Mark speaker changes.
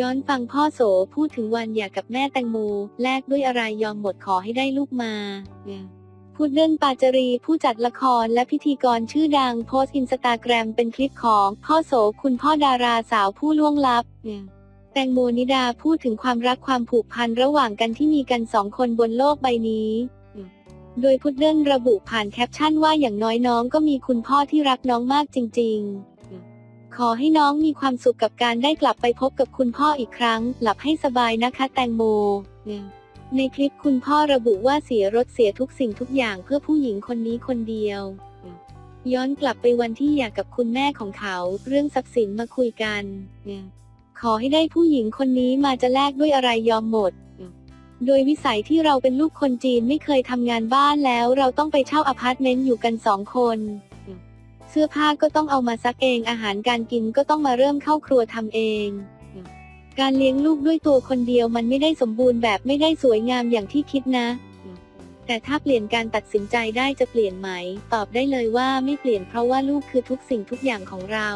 Speaker 1: ย้อนฟังพ่อโสพูดถึงวันหย่ากับแม่แตงโมแลกด้วยอะไรยอมหมดขอให้ได้ลูกมา พูดเรื่องปาจารีผู้จัดละครและพิธีกรชื่อดังโพสต์อินสตาแกรมเป็นคลิปของพ่อโสคุณพ่อดาราสาวผู้ล่วงลับแตงโมนิดาพูดถึงความรักความผูกพันระหว่างกันที่มีกันสองคนบนโลกใบนี้ โดยพุดเดิ้ลระบุผ่านแคปชั่นว่าอย่างน้อยน้องก็มีคุณพ่อที่รักน้องมากจริง ๆ ขอให้น้องมีความสุขกับการได้กลับไปพบกับคุณพ่ออีกครั้ง หลับให้สบายนะคะแตงโม ในคลิปคุณพ่อระบุว่าเสียรถเสียทุกสิ่งทุกอย่างเพื่อผู้หญิงคนนี้คนเดียว ย้อนกลับไปวันที่อยากกับคุณแม่ของเขา เรื่องทรัพย์สินมาคุยกัน ขอให้ได้ผู้หญิงคนนี้มาจะแลกด้วยอะไรยอมหมด โดยวิสัยที่เราเป็นลูกคนจีนไม่เคยทำงานบ้านแล้ว เราต้องไปเช่าอพาร์ตเมนต์อยู่กันสองคน เสื้อผ้าก็ต้องเอามาซักเอง อาหารการกินก็ต้องมาเริ่มเข้าครัวทำเอง การเลี้ยงลูกด้วยตัวคนเดียวมันไม่ได้สมบูรณ์แบบไม่ได้สวยงามอย่างที่คิดนะ แต่ถ้าเปลี่ยนการตัดสินใจได้จะเปลี่ยนไหม ตอบได้เลยว่าไม่เปลี่ยนเพราะว่าลูกคือทุกสิ่งทุกอย่างของเรา